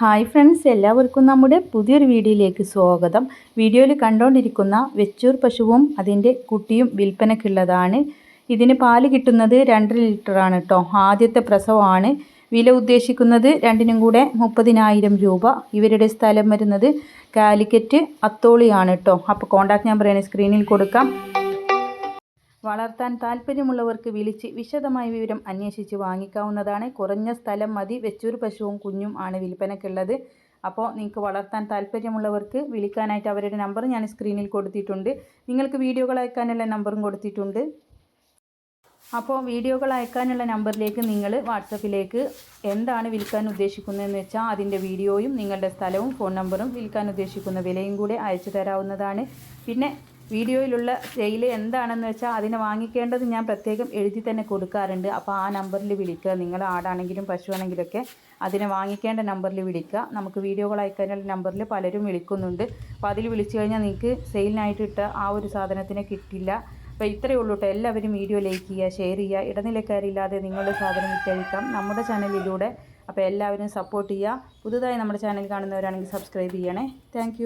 Hi friends എല്ലാവർക്കും നമ്മുടെ പുതിയൊരു വീഡിയോയിലേക്ക് സ്വാഗതം. വീഡിയോയിൽ കണ്ടുകൊണ്ടിരിക്കുന്ന വെച്ചൂർ പശുവും അതിന്റെ കുട്ടിയും വിൽപ്പനയ്ക്കുള്ളതാണ് ഇതിന് പാൽ കിട്ടുന്നത് രണ്ടര ലിറ്ററാണ് കേട്ടോ ആദ്യത്തെ പ്രസവമാണ്. വില ഉദ്ദേശിക്കുന്നത് രണ്ടിനും കൂടെ മുപ്പതിനായിരം രൂപ. ഇവരുടെ സ്ഥലം വരുന്നത് കാലിക്കറ്റ് അത്തോളിയാണ് കേട്ടോ അപ്പോൾ കോൺടാക്ട് നമ്പർ ഞാൻ സ്ക്രീനിൽ കൊടുക്കാം. വളർത്താൻ താല്പര്യമുള്ളവർക്ക് വിളിച്ച് വിശദമായ വിവരം അന്വേഷിച്ച് വാങ്ങിക്കാവുന്നതാണ്. കുറഞ്ഞ സ്ഥലം മതി. വെച്ചൂർ പശുവും കുഞ്ഞും ആണ് വിൽപ്പനയ്ക്കുള്ളത് അപ്പോൾ നിങ്ങൾക്ക് വളർത്താൻ താല്പര്യമുള്ളവർക്ക് വിളിക്കാനായിട്ട് അവരുടെ നമ്പർ ഞാൻ സ്ക്രീനിൽ കൊടുത്തിട്ടുണ്ട്. നിങ്ങൾക്ക് വീഡിയോകൾ അയക്കാനുള്ള നമ്പറും കൊടുത്തിട്ടുണ്ട്. അപ്പോൾ വീഡിയോകൾ അയക്കാനുള്ള നമ്പറിലേക്ക് നിങ്ങൾ വാട്സപ്പിലേക്ക് എന്താണ് വിൽക്കാൻ ഉദ്ദേശിക്കുന്നതെന്ന് വെച്ചാൽ അതിന്റെ വീഡിയോയും നിങ്ങളുടെ സ്ഥലവും ഫോൺ നമ്പറും വിൽക്കാൻ ഉദ്ദേശിക്കുന്ന വിലയും കൂടെ അയച്ചു തരാവുന്നതാണ്. പിന്നെ വീഡിയോയിലുള്ള സെയിൽ എന്താണെന്ന് വെച്ചാൽ അതിനെ വാങ്ങിക്കേണ്ടത് ഞാൻ പ്രത്യേകം എഴുതി തന്നെ കൊടുക്കാറുണ്ട്. അപ്പോൾ ആ നമ്പറിൽ വിളിക്കുക. നിങ്ങൾ ആടാണെങ്കിലും പശുവാണെങ്കിലൊക്കെ അതിനെ വാങ്ങിക്കേണ്ട നമ്പറിൽ വിളിക്കുക. നമുക്ക് വീഡിയോകൾ അയക്കാനുള്ള നമ്പറിൽ പലരും വിളിക്കുന്നുണ്ട്. അപ്പോൾ അതിൽ വിളിച്ചു കഴിഞ്ഞാൽ നിങ്ങൾക്ക് സെയിലിനായിട്ട് ഇട്ട ആ ഒരു സാധനത്തിനെ കിട്ടില്ല. അപ്പോൾ ഇത്രയേ ഉള്ളൂ കേട്ടോ എല്ലാവരും വീഡിയോ ലൈക്ക് ചെയ്യുക ഷെയർ ചെയ്യുക. ഇടനിലക്കാരില്ലാതെ നിങ്ങളുടെ സാധനം വിറ്റഴിക്കാം. നമ്മുടെ ചാനലിലൂടെ അപ്പോൾ എല്ലാവരും സപ്പോർട്ട് ചെയ്യുക. പുതുതായി നമ്മുടെ ചാനൽ കാണുന്നവരാണെങ്കിൽ സബ്സ്ക്രൈബ് ചെയ്യണേ. താങ്ക്